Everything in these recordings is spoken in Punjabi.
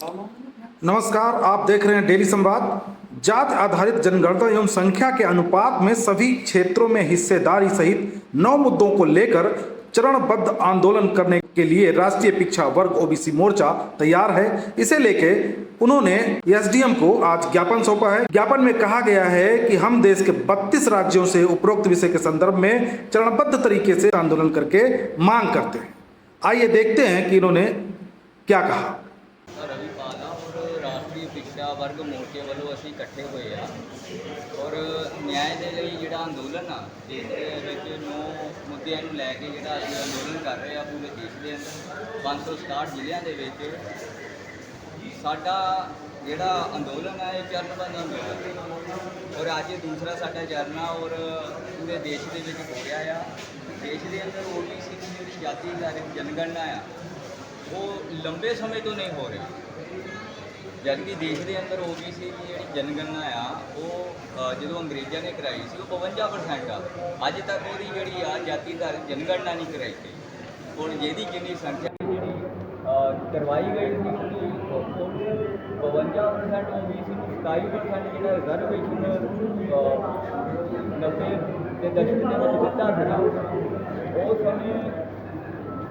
नमस्कार, आप देख रहे हैं डेली संवाद। जात आधारित जनगणना एवं संख्या के अनुपात में सभी क्षेत्रों में हिस्सेदारी सहित नौ मुद्दों को लेकर चरणबद्ध आंदोलन करने के लिए राष्ट्रीय शिक्षा वर्ग ओबीसी मोर्चा तैयार है। इसे लेके उन्होंने एसडीएम को आज ज्ञापन सौंपा है। ज्ञापन में कहा गया है कि हम देश के 32 राज्यों से उपरोक्त विषय के संदर्भ में चरणबद्ध तरीके से आंदोलन करके मांग करते हैं। आइए देखते हैं कि इन्होंने क्या कहा। ਔਰ ਵਰਗ ਮੋਰਚੇ ਵੱਲੋਂ ਅਸੀਂ ਇਕੱਠੇ ਹੋਏ ਆ। ਔਰ ਨਿਆਂ ਦੇ ਲਈ ਜਿਹੜਾ ਅੰਦੋਲਨ ਆ ਦੇਸ਼ ਦੇ ਵਿੱਚ ਨੌ ਮੁੱਦਿਆਂ ਨੂੰ ਲੈ ਕੇ ਜਿਹੜਾ ਅਸੀਂ ਅੰਦੋਲਨ ਕਰ ਰਹੇ ਆ ਪੂਰੇ ਦੇਸ਼ ਦੇ ਅੰਦਰ 567 ਜ਼ਿਲ੍ਹਿਆਂ ਦੇ ਵਿੱਚ। ਸਾਡਾ ਜਿਹੜਾ ਅੰਦੋਲਨ ਹੈ ਇਹ ਚਰਨਬੰਦ ਅੰਦੋਲਨ ਔਰ ਅੱਜ ਇਹ ਦੂਸਰਾ ਸਾਡਾ ਚਰਨ ਆ ਔਰ ਪੂਰੇ ਦੇਸ਼ ਦੇ ਵਿੱਚ ਹੋ ਰਿਹਾ ਆ। ਦੇਸ਼ ਦੇ ਅੰਦਰ ਓਬੀਸੀ ਦੀ ਜਿਹੜੀ ਜਾਤੀ ਆਧਾਰਿਤ ਜਨਗਣਨਾ ਆ, ਉਹ ਲੰਬੇ ਸਮੇਂ ਤੋਂ ਨਹੀਂ ਹੋ ਰਹੀ। ਜਦ ਕਿ ਦੇਸ਼ ਦੇ ਅੰਦਰ ਓਬੀਸੀ ਦੀ ਜਿਹੜੀ ਜਨਗਣਨਾ ਆ ਉਹ ਅ, ਜਦੋਂ ਅੰਗਰੇਜ਼ਾਂ ਨੇ ਕਰਾਈ ਸੀ ਉਹ 52% ਆ। ਅੱਜ ਤੱਕ ਉਹਦੀ ਜਿਹੜੀ ਆ ਜਾਤੀ ਆਧਾਰਿਤ ਜਨਗਣਨਾ ਨਹੀਂ ਕਰਾਈ ਗਈ। ਹੁਣ ਜਿਹਦੀ ਜਿੰਨੀ ਸੰਖਿਆ ਜਿਹੜੀ ਅ, ਕਰਵਾਈ ਗਈ ਸੀ ਉਹਦੀ ਉਹ- ਉਹ 52% ਓਬੀਸੀ ਨੂੰ 27% ਜਿਹੜਾ ਰਿਜ਼ਰਵੇਸ਼ਨ 90 ਦੇ ਦਸ਼ਕ ਦੇ ਵਿੱਚ ਦਿੱਤਾ ਸੀਗਾ। ਉਹ ਸਮੇਂ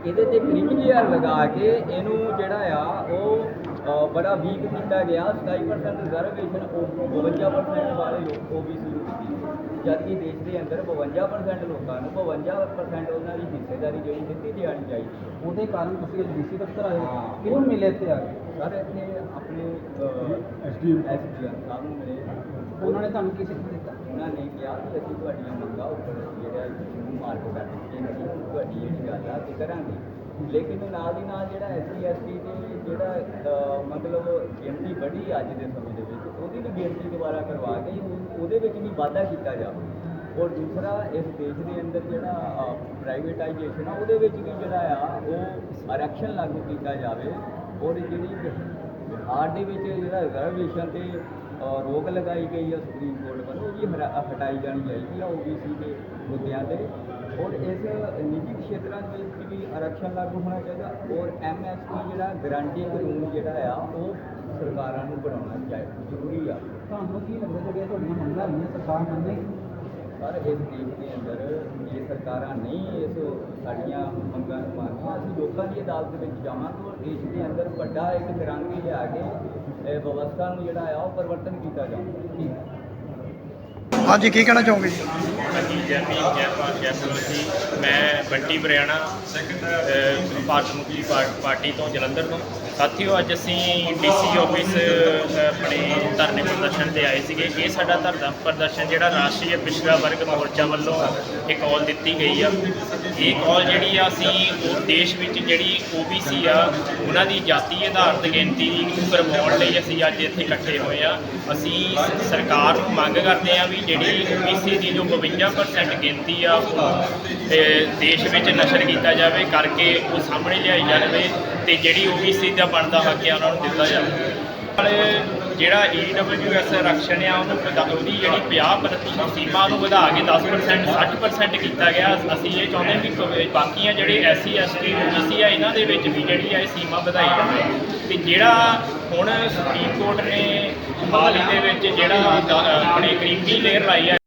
ਇਹਦੇ ਤੇ ਪ੍ਰੀਮੀਅਰ ਲਗਾ ਕੇ ਇਹਨੂੰ ਜਿਹੜਾ ਆ ਉਹ ਬੜਾ ਵੀਕ ਕੀਤਾ ਗਿਆ। 27% ਰਿਜ਼ਰਵੇਸ਼ਨ 52% ਵਾਲੇ ਲੋਕ OBC ਨੂੰ ਦਿੱਤੀ ਜਦ ਕਿ ਦੇਸ਼ ਦੇ ਅੰਦਰ 52% ਲੋਕਾਂ ਨੂੰ 52% ਉਹਨਾਂ ਦੀ ਹਿੱਸੇਦਾਰੀ ਜਿਹੜੀ ਦਿੱਤੀ ਜਾਣੀ ਚਾਹੀਦੀ ਹੈ। ਉਹਦੇ ਕਾਰਨ ਤੁਸੀਂ ਅੱਜ ਡੀਸੀ ਦਫ਼ਤਰ ਆਏ ਹੋ। ਕਿਹਨੂੰ ਮਿਲੇ ਇੱਥੇ ਆ ਕੇ? ਸਰ ਇੱਥੇ ਆਪਣੇ SDM ਐਸਡੀਐਮ ਸਾਹਿਬ ਨੂੰ ਮਿਲੇ। ਉਹਨਾਂ ਨੇ ਤੁਹਾਨੂੰ ਕੀ ਸਿੱਖਿਆ ਦਿੱਤਾ? ਉਹਨਾਂ ਨੇ ਕਿਹਾ ਕਿ ਅਸੀਂ ਤੁਹਾਡੀਆਂ ਮੰਗਾਂ ਉੱਪਰ ਜਿਹੜਾ ਨੂੰ ਮਾਰਕ ਕਰ ਦਿੱਤੀਆਂ ਨੇ ਤੁਹਾਡੀ ਜਿਹੜੀ ਗੱਲ ਆ ਅਸੀਂ ਕਰਾਂਗੇ। ਲੇਕਿਨ ਨਾਲ ਦੀ ਨਾਲ ਜਿਹੜਾ ਐਸਸੀ ਐਸਟੀ ਦੇ ਜਿਹੜਾ ਮਤਲਬ ਗਿਣਤੀ ਵਧੀ ਅੱਜ ਦੇ ਸਮੇਂ ਦੇ ਵਿੱਚ, ਉਹਦੀ ਵੀ ਗਿਣਤੀ ਦੁਬਾਰਾ ਕਰਵਾ ਕੇ ਉਹ- ਉਹਦੇ ਵਿੱਚ ਵੀ ਵਾਧਾ ਕੀਤਾ ਜਾਵੇ। ਔਰ ਦੂਸਰਾ, ਇਸ ਦੇਸ਼ ਦੇ ਅੰਦਰ ਜਿਹੜਾ ਪ੍ਰਾਈਵੇਟਾਈਜੇਸ਼ਨ ਆ, ਉਹਦੇ ਵਿੱਚ ਵੀ ਜਿਹੜਾ ਆ, ਉਹ ਆਰਕਸ਼ਨ ਲਾਗੂ ਕੀਤਾ ਜਾਵੇ। ਔਰ ਜਿਹੜੀ ਬਿਹਾਰ ਦੇ ਵਿੱਚ ਜਿਹੜਾ ਰਿਜ਼ਰਵੇਸ਼ਨ ਤੇ ਰੋਕ ਲਗਾਈ ਗਈ ਹੈ ਸੁਪਰੀਮ ਕੋਰਟ ਵੱਲੋਂ, ਉਹ ਵੀ ਹਰਾ- ਹਟਾਈ ਜਾਣੀ ਚਾਹੀਦੀ ਆ ਓਬੀਸੀ ਦੇ ਮੁੱਦਿਆਂ ਤੇ। ਔਰ ਇਸ ਨਿੱਜੀ ਖੇਤਰਾਂ ਦੇ ਵਿੱਚ ਵੀ ਆਰਕਸ਼ਨ ਲਾਗੂ ਹੋਣਾ ਚਾਹੀਦਾ ਔਰ ਐਮਐਸਪੀ ਜਿਹੜਾ ਗਾਰੰਟੀ ਕਾਨੂੰਨ ਜਿਹੜਾ ਆ ਉਹ ਸਰਕਾਰਾਂ ਨੂੰ ਬਣਾਉਣਾ ਚਾਹੀਦਾ ਜ਼ਰੂਰੀ ਆ। ਤੁਹਾਨੂੰ ਕੀ ਲੱਗਦਾ ਜਿਹੜੀਆਂ ਤੁਹਾਡੀਆਂ ਮੰਗਾਂ ਹੋਈਆਂ ਸਰਕਾਰ ਮੰਨੇ ਪਰ ਇਸ ਦੇਸ਼ ਦੇ ਅੰਦਰ ਜੇ ਸਰਕਾਰਾਂ ਨਹੀਂ ਇਸ ਸਾਡੀਆਂ ਮੰਗਾਂ ਨੂੰ ਮੰਨਦੀਆਂ ਅਸੀਂ ਲੋਕਾਂ ਦੀ ਅਦਾਲਤ ਵਿੱਚ ਜਾਵਾਂਗੇ ਔਰ ਦੇਸ਼ ਦੇ ਅੰਦਰ ਵੱਡਾ ਇੱਕ ਕ੍ਰਾਂਤੀ ਲਿਆ ਕੇ ਇਹ ਵਿਵਸਥਾ ਨੂੰ ਜਿਹੜਾ ਆ ਉਹ ਪਰਿਵਰਤਨ ਕੀਤਾ ਜਾਊਗਾ। ਹਾਂਜੀ, ਕੀ ਕਹਿਣਾ ਚਾਹੋਗੇ ਜੀ? ਹਾਂਜੀ ਜੈਪੀ ਜੈਪਾਲ ਜੈਪਾਲ ਜੀ ਮੈਂ ਬੰਟੀ ਬਰਿਆਣਾ ਭਾਰਤ ਮੁਕਤੀ ਪਾਰਟੀ ਤੋਂ ਜਲੰਧਰ ਤੋਂ। ਸਾਥੀਓ, ਅੱਜ ਅਸੀਂ ਡੀਸੀ ਆਫਿਸ ਆਪਣੇ ਧਰਨੇ ਪ੍ਰਦਰਸ਼ਨ ਤੇ ਆਏ ਸੀਗੇ। ਇਹ ਸਾਡਾ ਧਰਨਾ ਪ੍ਰਦਰਸ਼ਨ ਜਿਹੜਾ ਰਾਸ਼ਟਰੀ ਪਿਛੜਾ ਵਰਗ ਮੋਰਚਾ ਵੱਲੋਂ ਇੱਕ ਕਾਲ ਦਿੱਤੀ ਗਈ ਆ। ਇਹ ਕਾਲ ਜਿਹੜੀ ਆ, ਅਸੀਂ ਉਹ ਦੇਸ਼ ਵਿੱਚ ਜਿਹੜੀ ਓਬੀਸੀ ਆ, ਉਹਨਾਂ ਦੀ ਜਾਤੀ ਆਧਾਰਿਤ ਗਿਣਤੀ ਨੂੰ ਕਰਵਾਉਣ ਲਈ ਅਸੀਂ ਅੱਜ ਇੱਥੇ ਇਕੱਠੇ ਹੋਏ ਆ। ਅਸੀਂ ਸਰਕਾਰ ਨੂੰ ਮੰਗ ਕਰਦੇ ਆ ਵੀ ਜਿਹੜੀ ਓਬੀਸੀ ਦੀ ਜੋ 52% ਗਿਣਤੀ ਆ, ਉਹ ਦੇਸ਼ ਵਿੱਚ ਨਸ਼ਰ ਕੀਤਾ ਜਾਵੇ, ਕਰਕੇ ਉਹ ਸਾਹਮਣੇ ਲਿਆਈ ਜਾਵੇ ਤੇ ਜਿਹੜੀ ਓਬੀਸੀ ਦਾ ਬਣਦਾ ਹੱਕ ਆ ਉਹਨਾਂ ਨੂੰ ਦਿੱਤਾ ਜਾਵੇ। ਪਰ ਜਿਹੜਾ ਈਡਬਲਯੂਐਸ ਆਰਕਸ਼ਣ ਆ, ਉਹਨੂੰ ਉਹਦੀ ਜਿਹੜੀ 50 ਪ੍ਰਤੀਸ਼ਤ ਸੀਮਾ ਨੂੰ ਵਧਾ ਕੇ 10% 60% ਕੀਤਾ ਗਿਆ। ਅਸੀਂ ਇਹ ਚਾਹੁੰਦੇ ਹਾਂ ਵੀ ਬਾਕੀਆਂ ਜਿਹੜੇ ਐਸਸੀ ਐਸਟੀ ਓਬੀਸੀ ਆ, ਇਹਨਾਂ ਦੇ ਵਿੱਚ ਵੀ ਜਿਹੜੀ ਆ ਇਹ ਸੀਮਾ ਵਧਾਈ ਜਾਵੇ। ਤੇ ਜਿਹੜਾ ਹੁਣ ਸੁਪਰੀਮ ਕੋਰਟ ਨੇ ਹਾਲ ਦੇ ਵਿੱਚ ਜਿਹੜਾ ਦ- ਆਪਣੇ ਕਰੀਮੀ ਲੇਅਰ ਲਾਈ ਆ